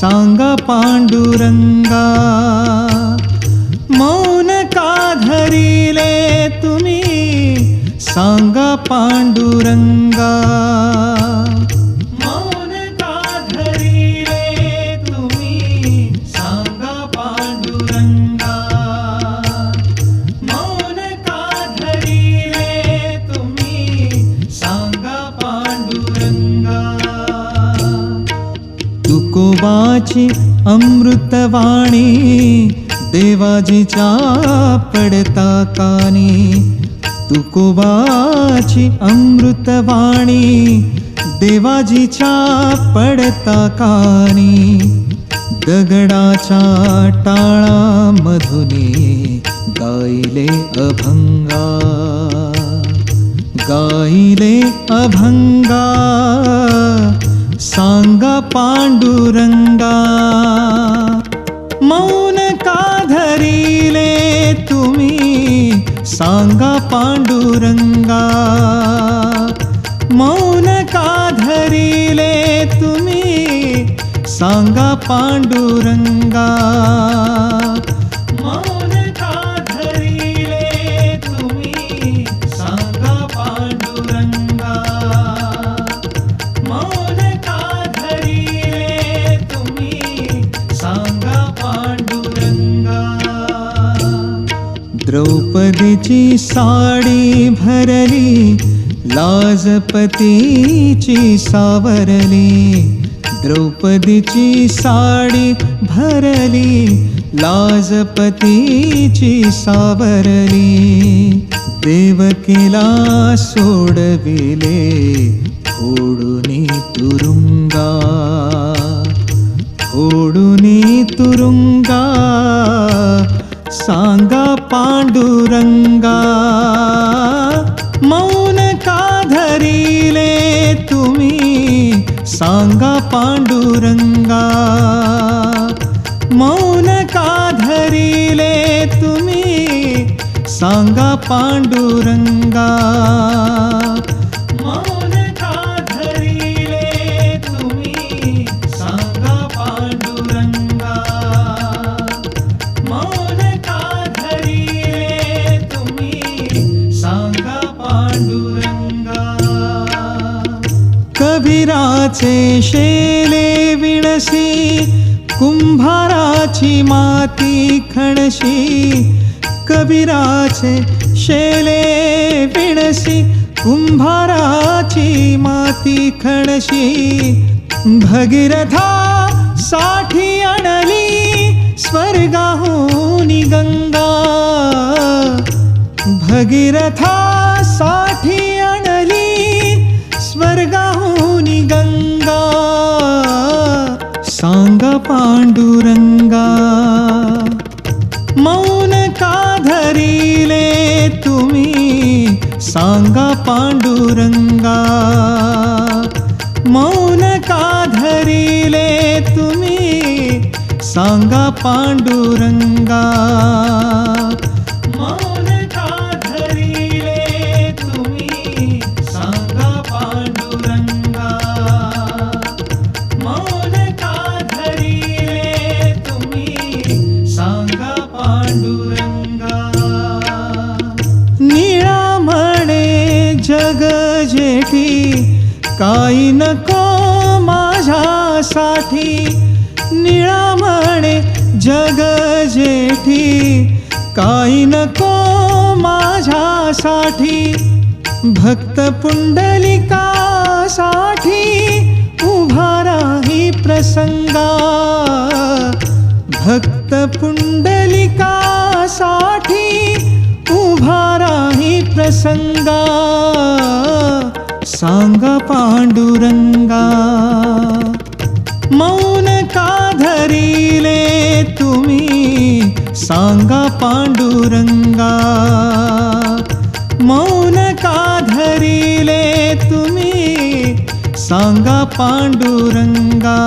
सांगा पांडुरंगा मौन का धरिले तुम्ही सांगा पांडुरंगा माझी अमृतवाणी देवाजीच्या पडता कानी. तुकोबाची अमृतवाणी देवाजीच्या पडता कानी. दगडाच्या टाळामधुनी गायले अभंगा. गायले अभंगा. सांगा पांडुरंगा. सांगा पांडुरंगा। मौन का धरिले तुम्हें सांगा पांडुरंगा। द्रौपदीची साडी भरली लाजपतीची सावरली द्रौपदीची साडी भरली लाजपतीची सावरली देवकीला सोडविले फोडूनी तुरुंगा का धरिले तुम्ही सांगा पांडुरंगा। मौन का धरिले तुम्ही सांगा पांडुरंगा। कबीराचे शेले विणसी कुंभाराची माती खणशी. कबीराचे शेले विणसी कुंभाराची माती खणशी. भगीरथा साठी आणली स्वर्गाहून गंगा. भगीरथा साठी पांडुरंगा। मौन का धरिले तुम्हें सांगा पांडुरंगा। मौन का धरिले तुम्हें सांगा पांडुरंगा। काही नको माझ्यासाठी निळा म्हणे जग जेठी काही नको माझ्यासाठी भक्त पुंडलिकासाठी उभा राही प्रसंगा. भक्त पुंडलिकासाठी उभा राही प्रसंगा. सांगा पांडुरंगा मौन का धरिले तुम्ही सांगा पांडुरंगा मौन का धरिले तुम्ही सांगा पांडुरंगा